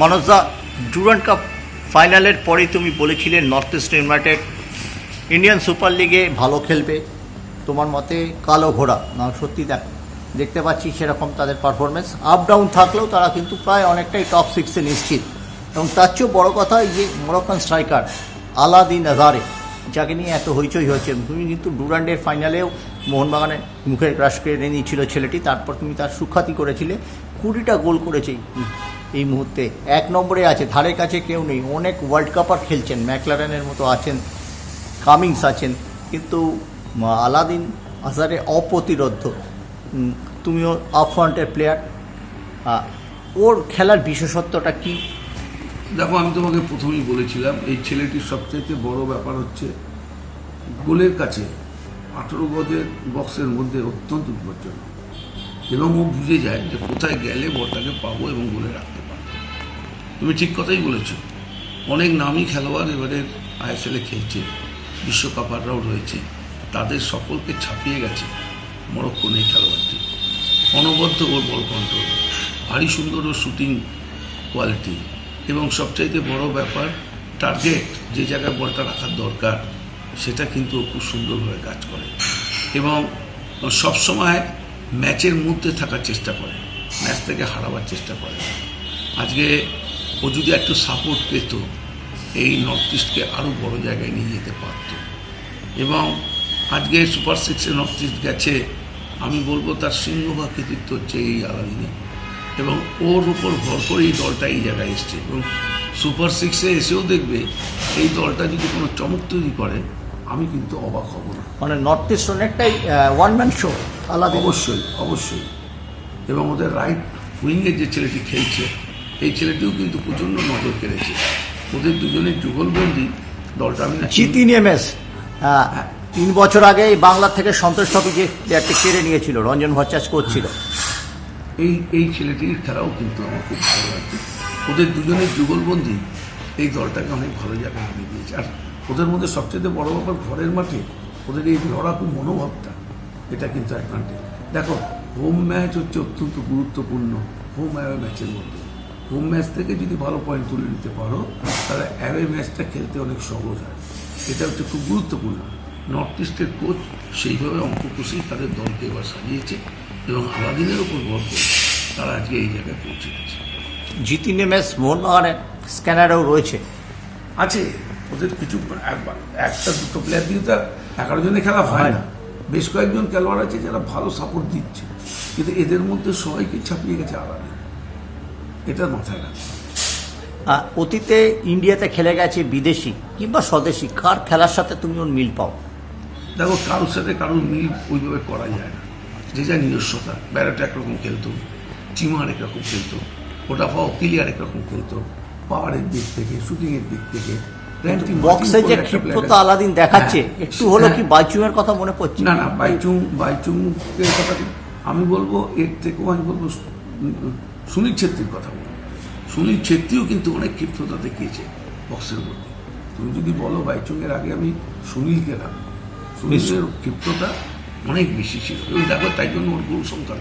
মনোজদা, Durand cup ফাইনালের পরে তুমি বলেছিলে north east united Indian super লিগে ভালো খেলবে। তোমার মতে কালো ঘোড়া, না সত্যি দেখ, দেখতে পাচ্ছি সেরকম তাদের পারফরমেন্স আপ ডাউন থাকলেও তারা কিন্তু প্রায় অনেকটাই টপ সিক্সে নিশ্চিত। এবং তার চেয়েও বড় কথা এই যে মরক্কান স্ট্রাইকার আলাদিন আজারে যাকে নিয়ে এত হইচই হয়েছে তুমি কিন্তু ডুরান্ডের ফাইনালেও মোহনবাগানের মুখের গ্রাস কেড়ে নিয়েছিল ছেলেটি, তারপর তুমি তার সুখ্যাতি করেছিলে। কুড়িটা গোল করেছে। এই- মুহূর্তে এক নম্বরে আছে ধারে কাছে কেউ নেই। অনেক ওয়ার্ল্ড কাপার খেলছেন ম্যাকলারেনের মতো আছেন কামিংস আছেন কিন্তু আলাদিন আজারে অপ্রতিরোধ উম, তুমিও আপফ্রন্টের প্লেয়ার ওর খেলার বিশেষত্বটা কি? দেখো আমি তোমাকে প্রথমেই বলেছিলাম এই ছেলেটির সবচাইতে বড় ব্যাপার হচ্ছে গোলের কাছে আঠেরো গজের বক্সের মধ্যে অত্যন্ত বিপজ্জনক। এবং ও বুঝে যায় যে কোথায় গেলে বলটাকে পাবো এবং গোলে রাখতে পারব। তুমি ঠিক কথাই বলেছ। অনেক নামী খেলোয়াড় এবারে আইএসএলে খেলছে, বিশ্বকাপাররাও রয়েছে। তাদের সকলকে ছাপিয়ে গেছে মরক্কোন এই খেলোয়াড়টি। অনবদ্য ওর বল কন্ট্রোল ভারী সুন্দর ওর শুটিং কোয়ালিটি এবং সবচাইতে বড় ব্যাপার টার্গেট যে জায়গায় বলটা রাখার দরকার, সেটা কিন্তু খুব সুন্দরভাবে কাজ করে। এবং সবসময় ম্যাচের মধ্যে থাকার চেষ্টা করে, ম্যাচ থেকে হারাবার চেষ্টা করে। আজকে ও যদি একটু সাপোর্ট পেত, এই নর্থ ইস্টকে আরও বড় জায়গায় নিয়ে যেতে পারত। এবং আজকে সুপার সিক্সে নর্থ ইস্ট গেছে, আমি বলব তার সিংহভাগ কৃতিত্ব হচ্ছে এই আলাদিনে এবং ওর উপর ভর করে এই দলটা এই জায়গায় এসছে। এবং সুপার সিক্সে এসেও দেখবে, এই দলটা যদি কোনো চমক তৈরি করে আমি কিন্তু অবাক হব না। মানে নর্থ ইস্ট অনেকটাই ওয়ান ম্যান শো আলাদিন। অবশ্যই অবশ্যই। এবং ওদের রাইট উইংয়ের যে ছেলেটি খেলছে এই ছেলেটিও কিন্তু প্রচণ্ড নজর কেড়েছে। ওদের দুজনের যুগলবন্দি দলটা আমি জিতিন এমএস তিন বছর আগে এই বাংলা থেকে সন্তোষ ট্রফি যে প্লেয়ারটি কেড়ে নিয়েছিল রঞ্জন ভট্টাচার্য করছিল। এই এই ছেলেটির খেলাও কিন্তু আমার খুব ভালো লাগছে। ওদের দুজনের যুগলবন্দি এই দলটাকে অনেক ভালো জায়গায় এনে দিয়েছে আর ওদের মধ্যে সবচেয়ে বড় ব্যাপার ঘরের মাঠে ওদের এই লড়াকু মনোভাবটা এটা কিন্তু অ্যাডভান্টেজ দেখো হোম ম্যাচ হচ্ছে অত্যন্ত গুরুত্বপূর্ণ হোম অ্যাওয়ে ম্যাচের মধ্যে। হোম ম্যাচ থেকে যদি ভালো পয়েন্ট তুলে নিতে পারো তাহলে অ্যাওয়ে ম্যাচটা খেলতে অনেক সহজ হয়। এটা হচ্ছে খুব গুরুত্বপূর্ণ। নর্থ ইস্টের কোচ সেইভাবে অঙ্ক কষেই তাদের দলকে এবার সাজিয়েছে এবং আলাদিনের উপর ভর করে তারা আজকে এই জায়গায় পৌঁছে গেছে। জিতিন এমএস মোহনবাগানের স্ক্যানারও রয়েছে। আছে। ওদের কিছু একটা দুটো প্লেয়ার দিয়ে তো এগারো জনে খেলা হয় না। বেশ কয়েকজন খেলোয়াড় আছে যারা ভালো সাপোর্ট দিচ্ছে। কিন্তু এদের মধ্যে সবাইকে ছাপিয়ে গেছে আলাদা। এটা মাথায় আহ, অতীতে ইন্ডিয়াতে খেলে গেছে বিদেশি কিংবা স্বদেশি। কার খেলার সাথে তুমি ওর মিল পাও? দেখো কারোর সাথে কারোর মিল ওইভাবে করা যায় না। যে যা নিজস্বতা। ব্যারাটা একরকম খেলতো চিমার একরকম খেলতো ওটাফা অকিলিয়ার একরকম খেলতো। পাওয়ারের দিক থেকে শুটিংয়ের দিক থেকে। বক্সে যে ক্ষিপ্রতা আলাদিন দেখাচ্ছে হ্যাঁ। একটু হলো কি বাইচুংয়ের কথা মনে পড়ছে? না না বাইচুং বাইচুংয়ের কথা আমি বলব এর থেকেও আমি বলব সুনীল ছেত্রীর কথা বলব। সুনীল ছেত্রীও কিন্তু অনেক ক্ষিপ্রতা দেখিয়েছে বক্সের মধ্যে। তুমি যদি বলো বাইচুংয়ের আগে আমি সুনীলকে রাখব সুনীলের ক্ষিপ্রতা অনেক বেশি ছিল। এবং দেখো তাই জন্য ওর গোল সংখ্যা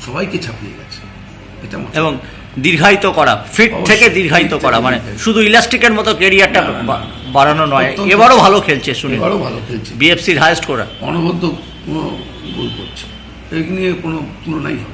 সবাইকে ছাপিয়ে গেছে। এবং দীর্ঘায়িত করা ফিট থেকে দীর্ঘায়িত করা মানে শুধু ইলাস্টিকের মতো কেরিয়ারটা বাড়ানো নয় এবারও ভালো খেলছে শুনে। এবারও ভালো খেলছে। বিএফসির হায়েস্ট করা অনবদ্য গোল করছে। এই নিয়ে কোনো তুলনাই না।